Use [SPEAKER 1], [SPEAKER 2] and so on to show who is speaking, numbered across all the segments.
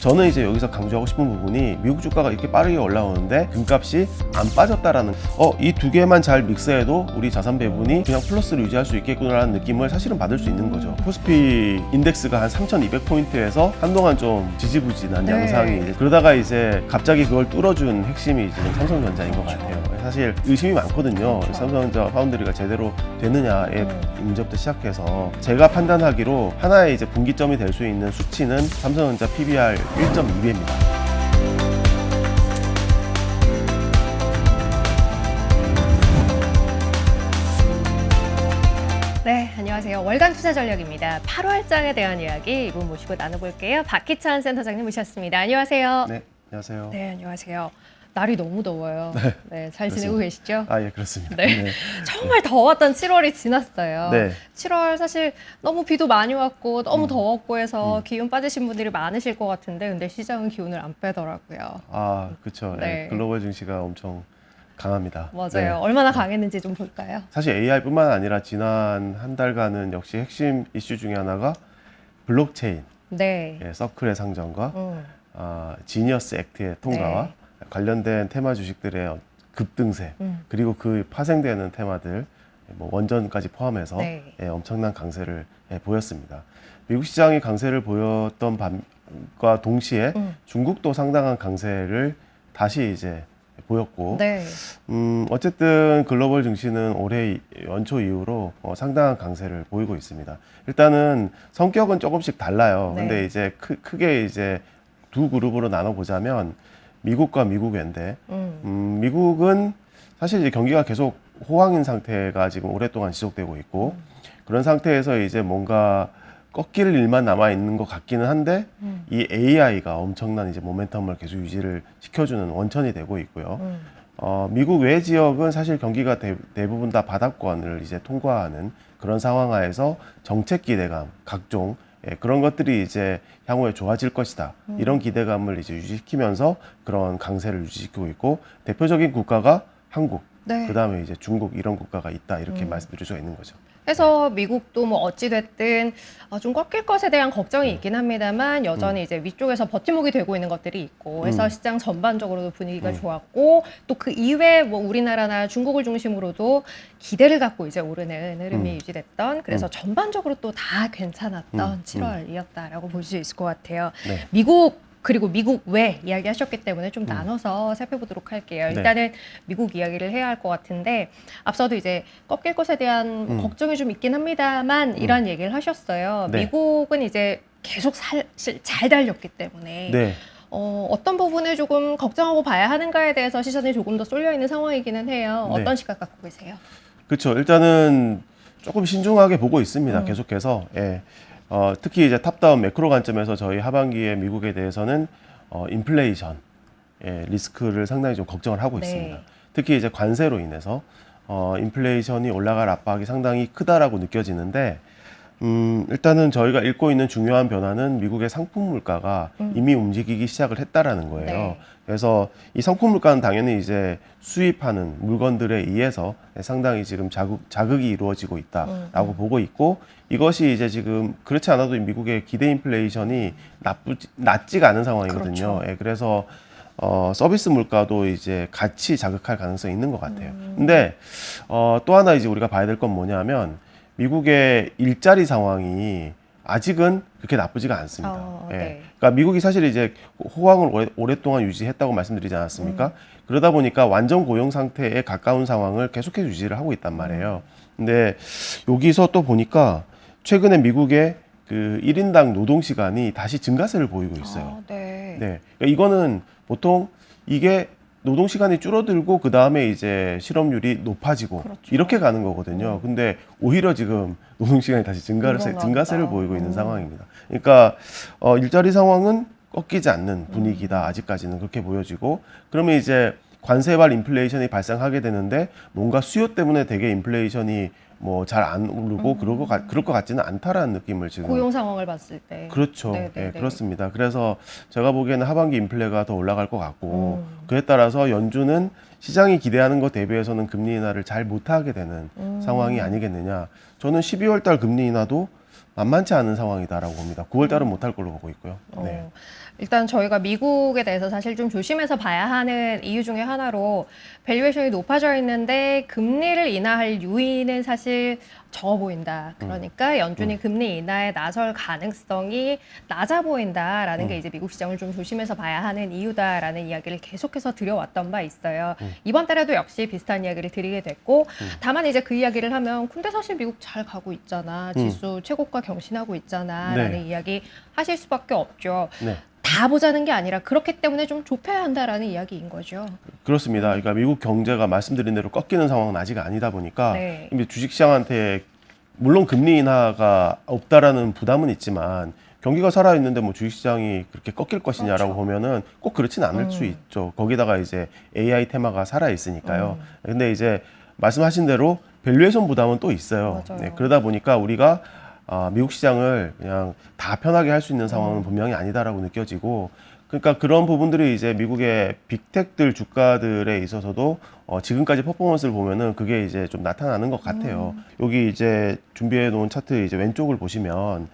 [SPEAKER 1] 저는 이제 여기서 강조하고 싶은 부분이 미국 주가가 이렇게 빠르게 올라오는데 금값이 안 빠졌다라는 어 이 두 개만 잘 믹스해도 우리 자산 배분이 그냥 플러스를 유지할 수 있겠구나라는 느낌을 사실은 받을 수 있는 거죠. 코스피 인덱스가 한 3,200포인트에서 한동안 좀 지지부진한
[SPEAKER 2] 네.
[SPEAKER 1] 양상이 이제 그러다가 이제 갑자기 그걸 뚫어준 핵심이 지금 삼성전자인 것 같아요. 사실 의심이 많거든요. 삼성전자 파운드리가 제대로 되느냐의 문제부터 시작해서 제가 판단하기로 하나의 이제 분기점이 될 수 있는 수치는 삼성전자 PBR 1.2배입니다.
[SPEAKER 2] 네, 안녕하세요. 월간 투자 전략입니다. 8월장에 대한 이야기 이분 모시고 나눠볼게요. 박희찬 센터장님 모셨습니다. 안녕하세요.
[SPEAKER 1] 네, 안녕하세요.
[SPEAKER 2] 네, 안녕하세요. 날이 너무 더워요. 네, 잘 지내고
[SPEAKER 1] 그렇습니다.
[SPEAKER 2] 계시죠?
[SPEAKER 1] 아, 예, 그렇습니다.
[SPEAKER 2] 네. 정말 더웠던 7월이 지났어요.
[SPEAKER 1] 네.
[SPEAKER 2] 7월 사실 너무 비도 많이 왔고 너무
[SPEAKER 1] 음.
[SPEAKER 2] 더웠고 해서
[SPEAKER 1] 음.
[SPEAKER 2] 기운 빠지신 분들이 많으실 것 같은데 근데 시장은 기운을 안 빼더라고요.
[SPEAKER 1] 아, 그렇죠.
[SPEAKER 2] 네.
[SPEAKER 1] 글로벌 증시가 엄청 강합니다.
[SPEAKER 2] 맞아요.
[SPEAKER 1] 네.
[SPEAKER 2] 얼마나 강했는지 좀 볼까요?
[SPEAKER 1] 사실 AI뿐만 아니라 지난 한 달간은 역시 핵심 이슈 중에 하나가 블록체인,
[SPEAKER 2] 네.
[SPEAKER 1] 예, 서클의 상정과
[SPEAKER 2] 음.
[SPEAKER 1] 아, 지니어스 액트의 통과와
[SPEAKER 2] 네.
[SPEAKER 1] 관련된 테마 주식들의 급등세
[SPEAKER 2] 음.
[SPEAKER 1] 그리고 그 파생되는 테마들 뭐 원전까지 포함해서
[SPEAKER 2] 네.
[SPEAKER 1] 예, 엄청난 강세를 예, 보였습니다. 미국 시장이 강세를 보였던 밤과 동시에
[SPEAKER 2] 음.
[SPEAKER 1] 중국도 상당한 강세를 다시 이제 보였고
[SPEAKER 2] 네.
[SPEAKER 1] 음, 어쨌든 글로벌 증시는 올해 이- 연초 이후로 어, 상당한 강세를 보이고 있습니다. 일단은 성격은 조금씩 달라요.
[SPEAKER 2] 네.
[SPEAKER 1] 근데 이제 크, 크게 이제 두 그룹으로 나눠 보자면 미국과 미국인데
[SPEAKER 2] 음.
[SPEAKER 1] 음, 미국은 사실 이제 경기가 계속 호황인 상태가 지금 오랫동안 지속되고 있고 그런 상태에서 이제 뭔가 꺾일 일만 남아 있는 것 같기는 한데
[SPEAKER 2] 음.
[SPEAKER 1] 이 AI가 엄청난 이제 모멘텀을 계속 유지를 시켜주는 원천이 되고 있고요.
[SPEAKER 2] 음.
[SPEAKER 1] 어, 미국 외 지역은 사실 경기가 대, 대부분 다 바닥권을 이제 통과하는 그런 상황하에서 정책 기대감, 각종 예, 그런 것들이 이제 향후에 좋아질 것이다. 이런 기대감을 이제 유지시키면서 그런 강세를 유지시키고 있고 대표적인 국가가 한국,
[SPEAKER 2] 네.
[SPEAKER 1] 그 다음에 이제 중국 이런 국가가 있다 이렇게
[SPEAKER 2] 음.
[SPEAKER 1] 말씀드릴 수가 있는 거죠.
[SPEAKER 2] 해서 미국도 뭐 어찌 됐든 어, 좀 꺾일 것에 대한 걱정이 있긴 합니다만 여전히 이제 위쪽에서 버팀목이 되고 있는 것들이 있고 해서
[SPEAKER 1] 음.
[SPEAKER 2] 시장 전반적으로도 분위기가
[SPEAKER 1] 음.
[SPEAKER 2] 좋았고 또 그 이외 뭐 우리나라나 중국을 중심으로도 기대를 갖고 이제 오르는 흐름이
[SPEAKER 1] 음.
[SPEAKER 2] 유지됐던 그래서 전반적으로 또 다 괜찮았던
[SPEAKER 1] 음.
[SPEAKER 2] 7월이었다라고 볼 수 있을 것 같아요.
[SPEAKER 1] 네.
[SPEAKER 2] 미국 그리고 미국 외 이야기하셨기 때문에 좀
[SPEAKER 1] 음.
[SPEAKER 2] 나눠서 살펴보도록 할게요.
[SPEAKER 1] 네.
[SPEAKER 2] 일단은 미국 이야기를 해야 할 것 같은데 앞서도 이제 꺾일 것에 대한
[SPEAKER 1] 음.
[SPEAKER 2] 걱정이 좀 있긴 합니다만 이런 얘기를 하셨어요.
[SPEAKER 1] 네.
[SPEAKER 2] 미국은 이제 계속 사실 잘 달렸기 때문에
[SPEAKER 1] 네.
[SPEAKER 2] 어, 어떤 부분을 조금 걱정하고 봐야 하는가에 대해서 시선이 조금 더 쏠려 있는 상황이기는 해요.
[SPEAKER 1] 네.
[SPEAKER 2] 어떤 시각 갖고 계세요?
[SPEAKER 1] 그렇죠. 일단은 조금 신중하게 보고 있습니다.
[SPEAKER 2] 음.
[SPEAKER 1] 계속해서 예. 어, 특히 이제 탑다운 매크로 관점에서 저희 하반기에 미국에 대해서는 어, 인플레이션 예, 리스크를 상당히 좀 걱정을 하고
[SPEAKER 2] 네.
[SPEAKER 1] 있습니다. 특히 이제 관세로 인해서 어, 인플레이션이 올라갈 압박이 상당히 크다라고 느껴지는데 음, 일단은 저희가 읽고 있는 중요한 변화는 미국의 상품 물가가
[SPEAKER 2] 음.
[SPEAKER 1] 이미 움직이기 시작을 했다라는 거예요.
[SPEAKER 2] 네.
[SPEAKER 1] 그래서 이 상품 물가는 당연히 이제 수입하는 물건들에 의해서 상당히 지금 자극, 자극이 이루어지고 있다라고
[SPEAKER 2] 음,
[SPEAKER 1] 보고 있고 이것이 이제 지금 그렇지 않아도 미국의 기대 인플레이션이 나쁘 낮지가 않은 상황이거든요.
[SPEAKER 2] 그렇죠.
[SPEAKER 1] 예, 그래서 어, 서비스 물가도 이제 같이 자극할 가능성이 있는 것 같아요.
[SPEAKER 2] 음.
[SPEAKER 1] 근데 어, 또 하나 이제 우리가 봐야 될 건 뭐냐면 미국의 일자리 상황이 아직은 그렇게 나쁘지가 않습니다.
[SPEAKER 2] 어,
[SPEAKER 1] 예.
[SPEAKER 2] 네.
[SPEAKER 1] 그러니까 미국이 사실 이제 호황을 오래, 오랫동안 유지했다고 말씀드리지 않았습니까?
[SPEAKER 2] 음.
[SPEAKER 1] 그러다 보니까 완전 고용 상태에 가까운 상황을 계속해서 유지를 하고 있단 말이에요. 근데 여기서 또 보니까 최근에 미국의 그 1인당 노동 시간이 다시 증가세를 보이고 있어요.
[SPEAKER 2] 아, 네.
[SPEAKER 1] 네. 그러니까 이거는 보통 이게 노동 시간이 줄어들고 그 다음에 이제 실업률이 높아지고
[SPEAKER 2] 그렇죠.
[SPEAKER 1] 이렇게 가는 거거든요. 근데 오히려 지금 노동 시간이 다시 증가세,
[SPEAKER 2] 늘어났다.
[SPEAKER 1] 증가세를 보이고 있는
[SPEAKER 2] 음.
[SPEAKER 1] 상황입니다. 그러니까 어, 일자리 상황은 꺾이지 않는 분위기다. 아직까지는 그렇게 보여지고 그러면 이제 관세발 인플레이션이 발생하게 되는데 뭔가 수요 때문에 되게 인플레이션이 뭐 잘 안 오르고 그럴 것 같, 그럴 것 같지는 않다라는 느낌을 지금
[SPEAKER 2] 고용 상황을 봤을 때.
[SPEAKER 1] 그렇죠.
[SPEAKER 2] 네, 네,
[SPEAKER 1] 예,
[SPEAKER 2] 네.
[SPEAKER 1] 그렇습니다. 그래서 제가 보기에는 하반기 인플레가 더 올라갈 것 같고
[SPEAKER 2] 음.
[SPEAKER 1] 그에 따라서 연준은 시장이 기대하는 것 대비해서는 금리 인하를 잘 못하게 되는
[SPEAKER 2] 음.
[SPEAKER 1] 상황이 아니겠느냐. 저는 12월 달 금리 인하도 만만치 않은 상황이다라고 봅니다. 9월 달은 못할 걸로 보고 있고요. 네.
[SPEAKER 2] 어, 일단 저희가 미국에 대해서 사실 좀 조심해서 봐야 하는 이유 중에 하나로 밸류에이션이 높아져 있는데 금리를 인하할 요인은 사실 적어 보인다. 그러니까 연준이 금리 인하에 나설 가능성이 낮아 보인다라는 게 이제 미국 시장을 좀 조심해서 봐야 하는 이유다라는 이야기를 계속해서 드려왔던 바 있어요. 이번 달에도 역시 비슷한 이야기를 드리게 됐고 다만 이제 그 이야기를 하면 근데 사실 미국 잘 가고 있잖아. 지수 최고가 경신하고 있잖아라는
[SPEAKER 1] 네.
[SPEAKER 2] 이야기 하실 수밖에 없죠.
[SPEAKER 1] 네.
[SPEAKER 2] 다 보자는 게 아니라 그렇기 때문에 좀 좁혀야 한다라는 이야기인 거죠.
[SPEAKER 1] 그렇습니다. 그러니까 미국 경제가 말씀드린 대로 꺾이는 상황은 아직 아니다 보니까
[SPEAKER 2] 네.
[SPEAKER 1] 이미 주식시장한테 물론 금리 인하가 없다라는 부담은 있지만 경기가 살아 있는데 뭐 주식시장이 그렇게 꺾일 것이냐라고
[SPEAKER 2] 그렇죠.
[SPEAKER 1] 보면은 꼭 그렇진 않을 수
[SPEAKER 2] 음.
[SPEAKER 1] 있죠. 거기다가 이제 AI 테마가 살아 있으니까요.
[SPEAKER 2] 음.
[SPEAKER 1] 근데 이제 말씀하신 대로 밸류에이션 부담은 또 있어요.
[SPEAKER 2] 맞아요.
[SPEAKER 1] 네, 그러다 보니까 우리가 아, 미국 시장을 그냥 다 편하게 할 수 있는 상황은
[SPEAKER 2] 음.
[SPEAKER 1] 분명히 아니다라고 느껴지고 그러니까 그런 부분들이 이제 미국의 빅텍들 주가들에 있어서도 어, 지금까지 퍼포먼스를 보면은 그게 이제 좀 나타나는 것 같아요. 여기 이제 준비해 놓은 차트 이제 왼쪽을 보시면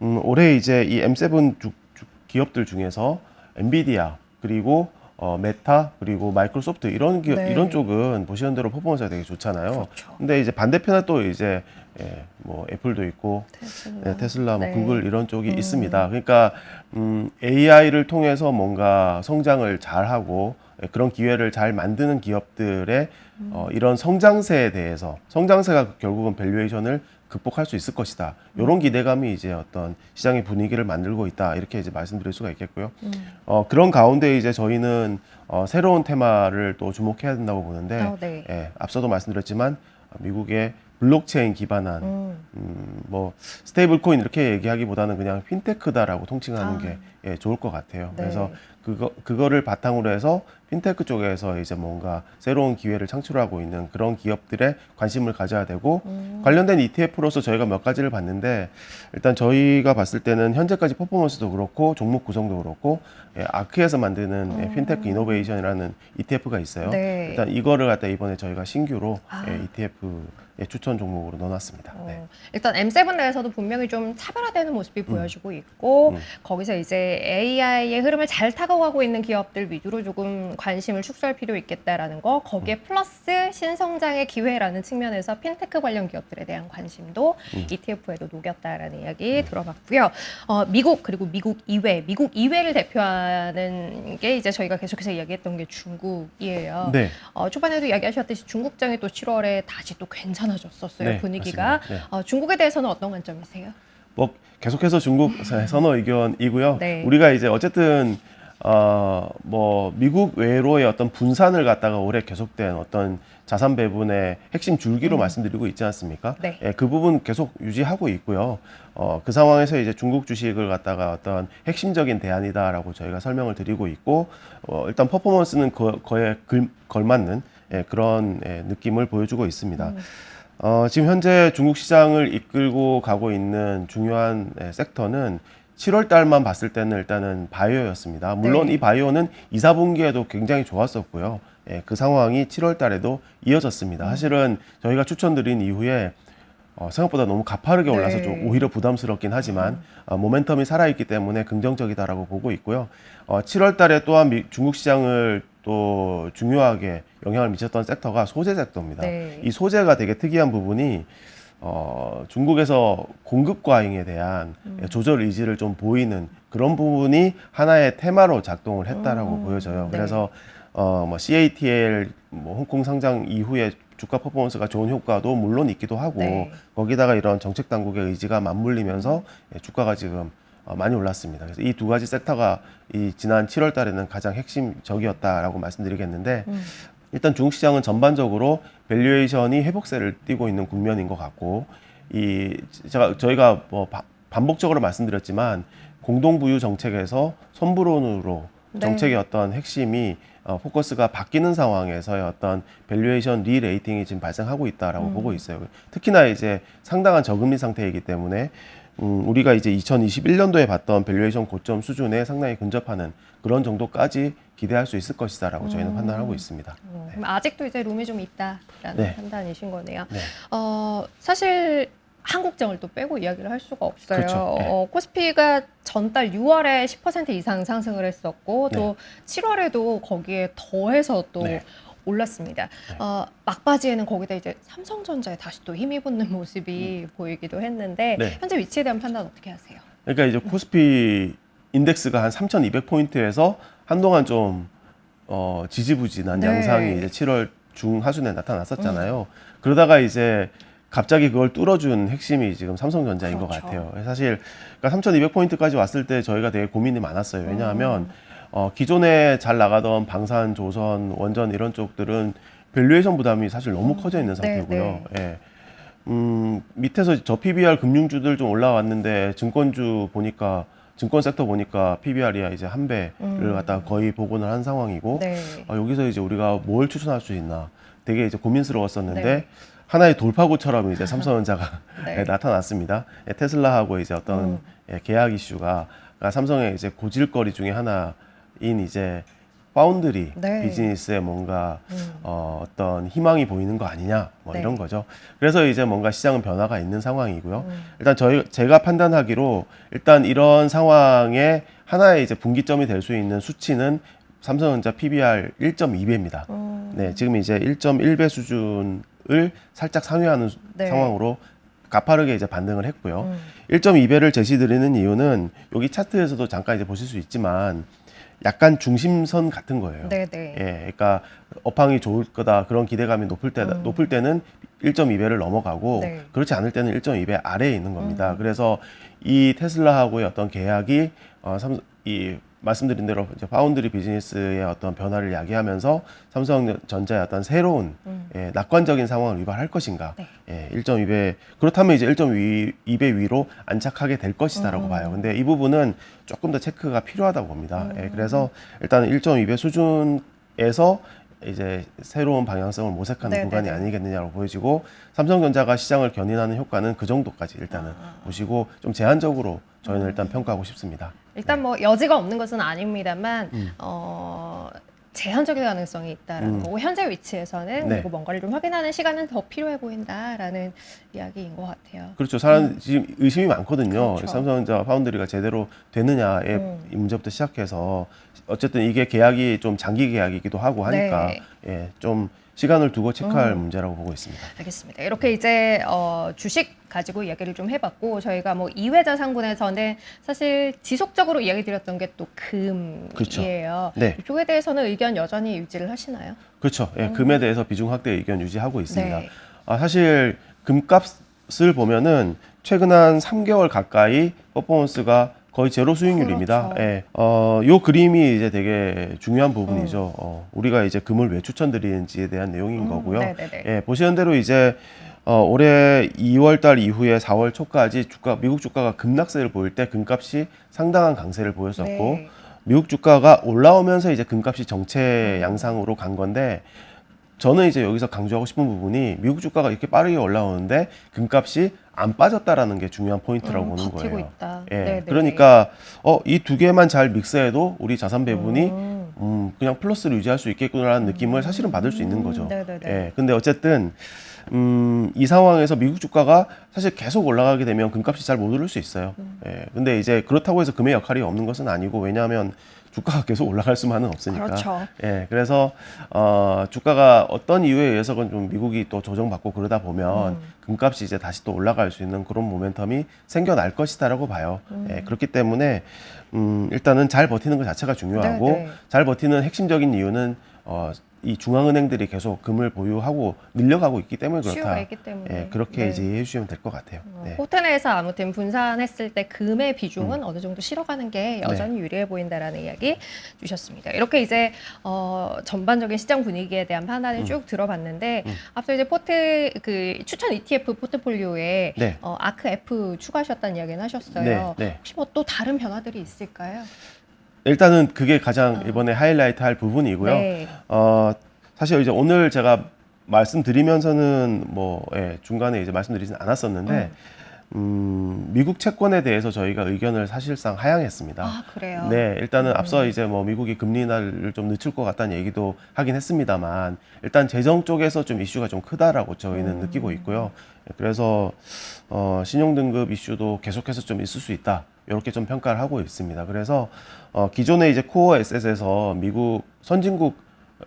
[SPEAKER 1] 음, 올해 이제 이 M7 주, 주- 기업들 중에서 엔비디아 그리고 어, 메타 그리고 마이크로소프트 이런 기업,
[SPEAKER 2] 네.
[SPEAKER 1] 이런 쪽은 보시는 대로 퍼포먼스가 되게 좋잖아요.
[SPEAKER 2] 그렇죠.
[SPEAKER 1] 근데 이제 반대편에 또 이제 예, 뭐 애플도 있고
[SPEAKER 2] 테슬라,
[SPEAKER 1] 네, 테슬라, 뭐
[SPEAKER 2] 네.
[SPEAKER 1] 구글 이런 쪽이
[SPEAKER 2] 음.
[SPEAKER 1] 있습니다. 그러니까 음, AI를 통해서 뭔가 성장을 잘하고 예, 그런 기회를 잘 만드는 기업들의
[SPEAKER 2] 음.
[SPEAKER 1] 어, 이런 성장세에 대해서 성장세가 결국은 밸류에이션을 극복할 수 있을 것이다. 이런 기대감이 이제 어떤 시장의 분위기를 만들고 있다. 이렇게 이제 말씀드릴 수가 있겠고요.
[SPEAKER 2] 음.
[SPEAKER 1] 어, 그런 가운데 이제 저희는 어, 새로운 테마를 또 주목해야 된다고 보는데
[SPEAKER 2] 어, 네.
[SPEAKER 1] 예, 앞서도 말씀드렸지만 어, 미국의 블록체인 기반한
[SPEAKER 2] 음.
[SPEAKER 1] 음, 뭐 스테이블 코인 이렇게 얘기하기보다는 그냥 핀테크다라고 통칭하는
[SPEAKER 2] 아.
[SPEAKER 1] 게 예, 좋을 것 같아요.
[SPEAKER 2] 네.
[SPEAKER 1] 그래서 그거 그거를 바탕으로 해서 핀테크 쪽에서 이제 뭔가 새로운 기회를 창출하고 있는 그런 기업들의 관심을 가져야 되고
[SPEAKER 2] 음.
[SPEAKER 1] 관련된 ETF로서 저희가 몇 가지를 봤는데 일단 저희가 봤을 때는 현재까지 퍼포먼스도 그렇고 종목 구성도 그렇고 예, 아크에서 만드는 예, 핀테크 이노베이션이라는 ETF가 있어요.
[SPEAKER 2] 음. 네.
[SPEAKER 1] 일단 이거를 갖다 이번에 저희가 신규로
[SPEAKER 2] 아.
[SPEAKER 1] 예, ETF 예, 추천 종목으로 넣어놨습니다. 네.
[SPEAKER 2] 어, 일단 M7 내에서도 분명히 좀 차별화되는 모습이 보여지고 있고
[SPEAKER 1] 음.
[SPEAKER 2] 거기서 이제 AI의 흐름을 잘 타고 가고 있는 기업들 위주로 조금 관심을 축소할 필요 있겠다라는 거 거기에
[SPEAKER 1] 음.
[SPEAKER 2] 플러스 신성장의 기회라는 측면에서 핀테크 관련 기업들에 대한 관심도
[SPEAKER 1] 음.
[SPEAKER 2] ETF에도 녹였다라는 이야기 들어봤고요. 어, 미국 그리고 미국 이외 미국 이외를 대표하는 게 이제 저희가 계속해서 이야기했던 게 중국이에요.
[SPEAKER 1] 네.
[SPEAKER 2] 어, 초반에도 이야기하셨듯이 중국장이 또 7월에 다시 또 괜찮아졌었어요
[SPEAKER 1] 네,
[SPEAKER 2] 분위기가.
[SPEAKER 1] 네.
[SPEAKER 2] 어, 중국에 대해서는 어떤 관점이세요?
[SPEAKER 1] 뭐 계속해서 중국 선호 의견이고요.
[SPEAKER 2] 네.
[SPEAKER 1] 우리가 이제 어쨌든 어 뭐 미국 외로의 어떤 분산을 갖다가 올해 계속된 어떤 자산 배분의 핵심 줄기로 말씀드리고 있지 않습니까?
[SPEAKER 2] 음. 네.
[SPEAKER 1] 예, 그 부분 계속 유지하고 있고요. 어, 그 상황에서 이제 중국 주식을 갖다가 어떤 핵심적인 대안이다라고 저희가 설명을 드리고 있고, 어, 일단 퍼포먼스는 거, 거에 글, 걸맞는 예, 그런 예, 느낌을 보여주고 있습니다. 어, 지금 현재 중국 시장을 이끌고 가고 있는 중요한 예, 섹터는 7월 달만 봤을 때는 일단은 바이오였습니다. 물론
[SPEAKER 2] 네.
[SPEAKER 1] 이 바이오는 2, 4분기에도 굉장히 좋았었고요. 예, 그 상황이 7월 달에도 이어졌습니다. 사실은 저희가 추천드린 이후에 어, 생각보다 너무 가파르게 올라서
[SPEAKER 2] 네.
[SPEAKER 1] 좀 오히려 부담스럽긴 하지만 어, 모멘텀이 살아있기 때문에 긍정적이다라고 보고 있고요. 어, 7월 달에 또한 미- 중국 시장을 또 중요하게 영향을 미쳤던 섹터가 소재 섹터입니다.
[SPEAKER 2] 네.
[SPEAKER 1] 이 소재가 되게 특이한 부분이 어, 중국에서 공급 과잉에 대한
[SPEAKER 2] 음.
[SPEAKER 1] 조절 의지를 좀 보이는 그런 부분이 하나의 테마로 작동을 했다라고
[SPEAKER 2] 음,
[SPEAKER 1] 보여져요.
[SPEAKER 2] 네.
[SPEAKER 1] 그래서 어, 뭐 CATL 뭐 홍콩 상장 이후에 주가 퍼포먼스가 좋은 효과도 물론 있기도 하고
[SPEAKER 2] 네.
[SPEAKER 1] 거기다가 이런 정책 당국의 의지가 맞물리면서 예, 주가가 지금 어, 많이 올랐습니다. 그래서 이 두 가지 섹터가 이 지난 7월 달에는 가장 핵심적이었다라고 말씀드리겠는데
[SPEAKER 2] 음.
[SPEAKER 1] 일단 중국 시장은 전반적으로 밸류에이션이 회복세를 띠고 있는 국면인 것 같고 이 제가 저희가 뭐 바- 반복적으로 말씀드렸지만 공동부유 정책에서 선불원으로
[SPEAKER 2] 네.
[SPEAKER 1] 정책의 어떤 핵심이 어, 포커스가 바뀌는 상황에서의 어떤 밸류에이션 리레이팅이 지금 발생하고 있다라고
[SPEAKER 2] 음.
[SPEAKER 1] 보고 있어요. 특히나 이제 상당한 저금리 상태이기 때문에 음, 우리가 이제 2021년도에 봤던 밸류에이션 고점 수준에 상당히 근접하는 그런 정도까지 기대할 수 있을 것이다라고 저희는
[SPEAKER 2] 음.
[SPEAKER 1] 판단하고 있습니다.
[SPEAKER 2] 어, 그럼 아직도 이제 룸이 좀 있다라는
[SPEAKER 1] 네.
[SPEAKER 2] 판단이신 거네요.
[SPEAKER 1] 네.
[SPEAKER 2] 어, 사실 한국장을 또 빼고 이야기를 할 수가 없어요.
[SPEAKER 1] 그렇죠. 네.
[SPEAKER 2] 어, 코스피가 전달 6월에 10% 이상 상승을 했었고 또 7월에도 거기에 더해서 또
[SPEAKER 1] 네.
[SPEAKER 2] 올랐습니다. 어, 막바지에는 거기다 이제 삼성전자에 다시 또 힘이 붙는 모습이 보이기도 했는데
[SPEAKER 1] 네.
[SPEAKER 2] 현재 위치에 대한 판단 어떻게 하세요?
[SPEAKER 1] 그러니까 이제 코스피 인덱스가 한 3,200 포인트에서 한동안 좀 어, 지지부진한
[SPEAKER 2] 네.
[SPEAKER 1] 양상이 이제 7월 중하순에 나타났었잖아요. 그러다가 이제 갑자기 그걸 뚫어준 핵심이 지금 삼성전자인 것
[SPEAKER 2] 그렇죠.
[SPEAKER 1] 같아요. 사실 그러니까 3,200포인트까지 왔을 때 저희가 되게 고민이 많았어요. 왜냐하면
[SPEAKER 2] 음.
[SPEAKER 1] 어, 기존에 잘 나가던 방산, 조선, 원전 이런 쪽들은 밸류에이션 부담이 사실 너무 커져 있는
[SPEAKER 2] 네,
[SPEAKER 1] 상태고요. 예. 음, 밑에서 저 PBR 금융주들 좀 올라왔는데 증권주 보니까 증권 섹터 보니까 PBR이 이제 한 배를
[SPEAKER 2] 음.
[SPEAKER 1] 갖다가 거의 복원을 한 상황이고
[SPEAKER 2] 네.
[SPEAKER 1] 아, 여기서 이제 우리가 뭘 추천할 수 있나 되게 이제 고민스러웠었는데
[SPEAKER 2] 네.
[SPEAKER 1] 하나의 돌파구처럼 이제 삼성전자가
[SPEAKER 2] 네.
[SPEAKER 1] 나타났습니다. 예, 테슬라하고 이제 어떤
[SPEAKER 2] 음.
[SPEAKER 1] 예, 계약 이슈가 그러니까 삼성의 이제 고질거리 중에 하나인 이제 파운드리
[SPEAKER 2] 네.
[SPEAKER 1] 비즈니스에 뭔가
[SPEAKER 2] 음.
[SPEAKER 1] 어, 어떤 희망이 보이는 거 아니냐 뭐
[SPEAKER 2] 네.
[SPEAKER 1] 이런 거죠. 그래서 이제 뭔가 시장은 변화가 있는 상황이고요.
[SPEAKER 2] 음.
[SPEAKER 1] 일단 저희 제가 판단하기로 일단 이런 상황에 하나의 이제 분기점이 될 수 있는 수치는 삼성전자 PBR 1.2배입니다.
[SPEAKER 2] 음.
[SPEAKER 1] 네, 지금 이제 1.1배 수준을 살짝 상회하는 수-
[SPEAKER 2] 네.
[SPEAKER 1] 상황으로 가파르게 이제 반등을 했고요.
[SPEAKER 2] 음.
[SPEAKER 1] 1.2배를 제시드리는 이유는 여기 차트에서도 잠깐 이제 보실 수 있지만 약간 중심선 같은 거예요.
[SPEAKER 2] 네, 네.
[SPEAKER 1] 예, 그러니까 업황이 좋을 거다 그런 기대감이 높을 때
[SPEAKER 2] 음.
[SPEAKER 1] 높을 때는 1.2배를 넘어가고
[SPEAKER 2] 네.
[SPEAKER 1] 그렇지 않을 때는 1.2배 아래에 있는 겁니다.
[SPEAKER 2] 음.
[SPEAKER 1] 그래서 이 테슬라하고의 어떤 계약이 어, 삼, 이 말씀드린 대로 이제 파운드리 비즈니스의 어떤 변화를 야기하면서 삼성전자의 어떤 새로운
[SPEAKER 2] 음.
[SPEAKER 1] 예, 낙관적인 상황을 유발할 것인가?
[SPEAKER 2] 네.
[SPEAKER 1] 예, 1.2배 그렇다면 이제 1.2배 위로 안착하게 될 것이다라고
[SPEAKER 2] 음.
[SPEAKER 1] 봐요. 근데 이 부분은 조금 더 체크가 필요하다고 봅니다. 예,
[SPEAKER 2] 음.
[SPEAKER 1] 그래서 일단 1.2배 수준에서 이제 새로운 방향성을 모색하는
[SPEAKER 2] 네,
[SPEAKER 1] 구간이
[SPEAKER 2] 네, 네.
[SPEAKER 1] 아니겠느냐고 보여지고 삼성전자가 시장을 견인하는 효과는 그 정도까지 일단은
[SPEAKER 2] 아.
[SPEAKER 1] 보시고 좀 제한적으로 저희는
[SPEAKER 2] 음.
[SPEAKER 1] 일단 평가하고 싶습니다.
[SPEAKER 2] 일단 뭐 여지가 없는 것은 아닙니다만
[SPEAKER 1] 음.
[SPEAKER 2] 어, 제한적인 가능성이 있다라는
[SPEAKER 1] 음.
[SPEAKER 2] 거고 현재 위치에서는
[SPEAKER 1] 네.
[SPEAKER 2] 그리고 뭔가를 좀 확인하는 시간은 더 필요해 보인다라는 이야기인 것 같아요.
[SPEAKER 1] 그렇죠. 사람 지금 의심이 많거든요.
[SPEAKER 2] 음. 그렇죠.
[SPEAKER 1] 삼성전자 파운드리가 제대로 되느냐의
[SPEAKER 2] 음.
[SPEAKER 1] 이 문제부터 시작해서 어쨌든 이게 계약이 좀 장기 계약이기도 하고 하니까
[SPEAKER 2] 네.
[SPEAKER 1] 예, 좀 시간을 두고 체크할
[SPEAKER 2] 음.
[SPEAKER 1] 문제라고 보고 있습니다.
[SPEAKER 2] 알겠습니다. 이렇게 이제 어, 주식 가지고 이야기를 좀 해봤고 저희가 뭐 이회자 상분에서는 사실 지속적으로 이야기 드렸던 게 또 금이에요.
[SPEAKER 1] 그렇죠. 네.
[SPEAKER 2] 이쪽에 대해서는 의견 여전히 유지를 하시나요?
[SPEAKER 1] 그렇죠. 예, 금에 대해서 비중 확대 의견 유지하고 있습니다.
[SPEAKER 2] 음. 네.
[SPEAKER 1] 아, 사실 금값을 보면은 최근 한 3개월 가까이 퍼포먼스가 거의 제로 수익률입니다.
[SPEAKER 2] 그렇죠.
[SPEAKER 1] 예. 어, 요 그림이 이제 되게 중요한 부분이죠.
[SPEAKER 2] 음.
[SPEAKER 1] 어, 우리가 이제 금을 왜 추천드리는지에 대한 내용인 거고요.
[SPEAKER 2] 네네네.
[SPEAKER 1] 예, 보시는 대로 이제 어, 올해 2월 달 이후에 4월 초까지 주가 미국 주가가 급락세를 보일 때 금값이 상당한 강세를 보였었고
[SPEAKER 2] 네.
[SPEAKER 1] 미국 주가가 올라오면서 이제 금값이 정체 양상으로 간 건데 저는 이제 여기서 강조하고 싶은 부분이 미국 주가가 이렇게 빠르게 올라오는데 금값이 안 빠졌다라는 게 중요한 포인트라고
[SPEAKER 2] 음,
[SPEAKER 1] 보는 거예요.
[SPEAKER 2] 있다.
[SPEAKER 1] 예,
[SPEAKER 2] 네네네.
[SPEAKER 1] 그러니까 어, 이 두 개만 잘 믹스해도 우리 자산 배분이
[SPEAKER 2] 음.
[SPEAKER 1] 음, 그냥 플러스를 유지할 수 있겠구나라는 느낌을 사실은 받을 수 있는 거죠.
[SPEAKER 2] 네네네.
[SPEAKER 1] 예, 근데 어쨌든 음, 이 상황에서 미국 주가가 사실 계속 올라가게 되면 금값이 잘 못 오를 수 있어요.
[SPEAKER 2] 음.
[SPEAKER 1] 예, 근데 이제 그렇다고 해서 금의 역할이 없는 것은 아니고 왜냐하면 주가가 계속 올라갈 수만은 없으니까.
[SPEAKER 2] 그렇죠.
[SPEAKER 1] 예, 그래서 어, 주가가 어떤 이유에 의해서건 좀 미국이 또 조정받고 그러다 보면
[SPEAKER 2] 음.
[SPEAKER 1] 금값이 이제 다시 또 올라갈 수 있는 그런 모멘텀이 생겨날 것이다라고 봐요.
[SPEAKER 2] 음.
[SPEAKER 1] 예, 그렇기 때문에 음, 일단은 잘 버티는 것 자체가 중요하고
[SPEAKER 2] 네, 네.
[SPEAKER 1] 잘 버티는 핵심적인 이유는 어, 이 중앙은행들이 계속 금을 보유하고 늘려가고 있기 때문에 그렇다.
[SPEAKER 2] 수요가 있기 때문에.
[SPEAKER 1] 예, 그렇게
[SPEAKER 2] 네.
[SPEAKER 1] 이제 이해해 주시면 될 것 같아요.
[SPEAKER 2] 어,
[SPEAKER 1] 네. 음.
[SPEAKER 2] 포트 내에서 아무튼 분산했을 때 금의 비중은 어느 정도 실어가는 게 여전히 유리해 보인다라는 이야기 주셨습니다. 이렇게 이제 어, 전반적인 시장 분위기에 대한 판단을
[SPEAKER 1] 음.
[SPEAKER 2] 쭉 들어봤는데
[SPEAKER 1] 음.
[SPEAKER 2] 앞서 이제 포트 그 추천 ETF 포트폴리오에
[SPEAKER 1] 네.
[SPEAKER 2] 어, 아크 F 추가하셨다는 이야기는 하셨어요.
[SPEAKER 1] 네, 네.
[SPEAKER 2] 혹시 뭐 또 다른 변화들이 있을까요?
[SPEAKER 1] 일단은 그게 가장 이번에 하이라이트 할 부분이고요.
[SPEAKER 2] 아. 네.
[SPEAKER 1] 어, 사실 이제 오늘 제가 말씀드리면서는 뭐 예, 중간에 이제 말씀드리진 않았었는데
[SPEAKER 2] 음.
[SPEAKER 1] 음, 미국 채권에 대해서 저희가 의견을 사실상 하향했습니다.
[SPEAKER 2] 아, 그래요?
[SPEAKER 1] 네, 일단은 앞서
[SPEAKER 2] 음.
[SPEAKER 1] 이제 뭐 미국이 금리 인하를 좀 늦출 것 같다는 얘기도 하긴 했습니다만 일단 재정 쪽에서 좀 이슈가 좀 크다라고 저희는
[SPEAKER 2] 음.
[SPEAKER 1] 느끼고 있고요. 그래서 어, 신용 등급 이슈도 계속해서 좀 있을 수 있다. 이렇게 좀 평가를 하고 있습니다. 그래서 어, 기존에 이제 코어 에셋에서 미국 선진국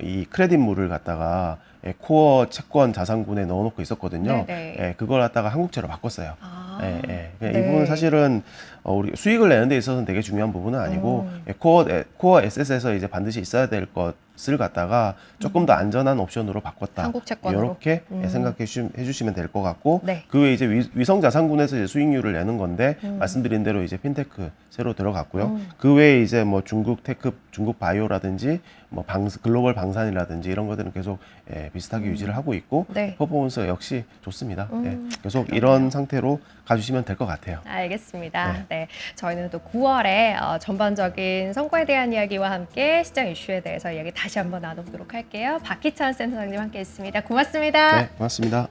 [SPEAKER 1] 이 크레딧물을 갖다가 예, 코어 채권 자산군에 넣어놓고 있었거든요.
[SPEAKER 2] 네네.
[SPEAKER 1] 예, 그걸 갖다가 한국채로 바꿨어요.
[SPEAKER 2] 아,
[SPEAKER 1] 예, 예. 그냥
[SPEAKER 2] 네.
[SPEAKER 1] 이 부분은 사실은 어, 우리 수익을 내는 데 있어서는 되게 중요한 부분은 아니고
[SPEAKER 2] 음.
[SPEAKER 1] 예, 코어 에- 코어 에셋에서 이제 반드시 있어야 될 것 을 갖다가 조금 더 안전한 옵션으로 바꿨다.
[SPEAKER 2] 음. 한국 채권으로.
[SPEAKER 1] 이렇게
[SPEAKER 2] 음.
[SPEAKER 1] 예, 생각해 주, 해주시 면 될 것 같고
[SPEAKER 2] 네.
[SPEAKER 1] 그 외에 이제 위, 위성 자산군에서 이제 수익률을 내는 건데
[SPEAKER 2] 음.
[SPEAKER 1] 말씀드린 대로 이제 핀테크 새로 들어갔고요.
[SPEAKER 2] 음.
[SPEAKER 1] 그 외에 이제 뭐 중국 테크, 중국 바이오라든지 뭐 방, 글로벌 방산이라든지 이런 것들은 계속 예, 비슷하게 유지를 하고 있고
[SPEAKER 2] 네.
[SPEAKER 1] 퍼포먼스 역시 좋습니다.
[SPEAKER 2] 음,
[SPEAKER 1] 예, 계속
[SPEAKER 2] 그러네요.
[SPEAKER 1] 이런 상태로 봐주시면 될 것 같아요.
[SPEAKER 2] 알겠습니다.
[SPEAKER 1] 네.
[SPEAKER 2] 네. 저희는 또 9월에 어, 전반적인 성과에 대한 이야기와 함께 시장 이슈에 대해서 이야기 다시 한번 나눠보도록 할게요. 박희찬 센터장님 함께했습니다. 고맙습니다.
[SPEAKER 1] 네, 고맙습니다.